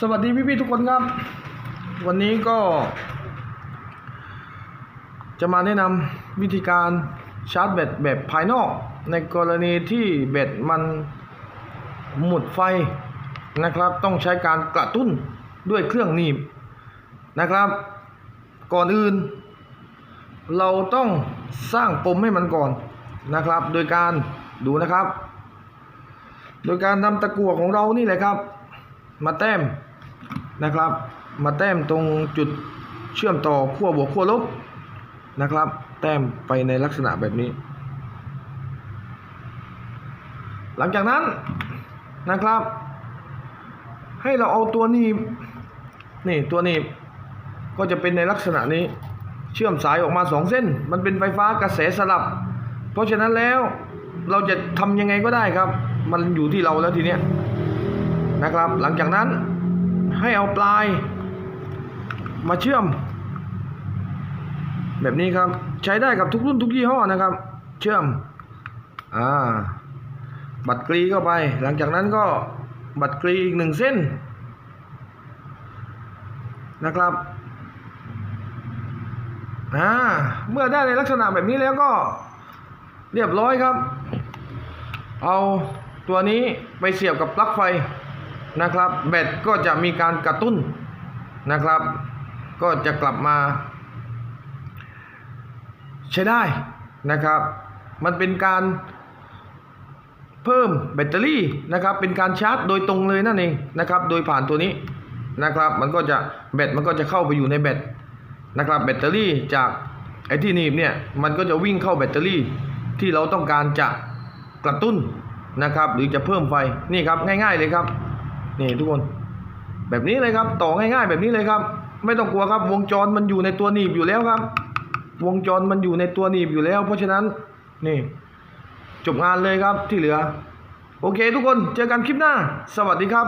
สวัสดีพี่ๆทุกคนครับ วันนี้ก็ จะมาแนะนำวิธีการชาร์จแบตแบบภายนอก ในกรณีที่แบตมันหมดไฟนะครับ ต้องใช้การกระตุ้นด้วยเครื่องหนีบนะครับ ก่อนอื่น เราต้องสร้างปมให้มันก่อนนะครับ โดยการดูนะครับ โดยการนำตะกั่วของเรานี่แหละครับ มาแต้มนะครับ มาแต้มตรงจุดเชื่อมต่อขั้วบวกขั้วลบนะครับ แต้มไปในลักษณะแบบนี้ หลังจากนั้นนะครับ ให้เราเอาตัวนีบนี่ตัวนีบก็จะเป็นในลักษณะนี้ เชื่อมสายออกมาสองเส้น มันเป็นไฟฟ้ากระแสสลับ เพราะฉะนั้นแล้วเราจะทำยังไงก็ได้ครับ มันอยู่ที่เราแล้วทีเนี้ย นะครับ หลังจากนั้นให้เอาปลายมาเชื่อม แบบนี้ครับใช้ได้กับทุกรุ่นทุกยี่ห้อนะครับ เชื่อมอ่าบัตรกรีเข้าไป หลังจากนั้นก็บัตรกรีอีกหนึ่งเส้นนะครับอ่าเมื่อได้ในลักษณะแบบนี้แล้วก็เรียบร้อยครับ เอาตัวนี้ไปเสียบกับปลั๊กไฟ นะครับแบตก็จะมีการกระตุ้นนะครับ ก็จะกลับมาใช้ได้นะครับ มันเป็นการเพิ่มแบตเตอรี่นะครับเป็นการชาร์จโดยตรงเลยนั่นเองนะครับ โดยผ่านตัวนี้นะครับ มันก็จะแบตมันก็จะเข้าไปอยู่ในแบตนะครับ แบตเตอรี่จากไอ้ที่หนีบเนี่ยมันก็จะวิ่งเข้าแบตเตอรี่ที่เราต้องการจะกระตุ้นนะครับ หรือจะเพิ่มไฟนี่ครับง่าย ๆเลยครับ นี่ทุกคนแบบนี้เลยครับ ต่อง่ายๆแบบนี้เลยครับ ไม่ต้องกลัวครับ วงจรมันอยู่ในตัวหนีบอยู่แล้วครับ วงจรมันอยู่ในตัวหนีบอยู่แล้ว เพราะฉะนั้นนี่ จบงานเลยครับที่เหลือ โอเค ทุกคนเจอกันคลิปหน้า สวัสดีครับ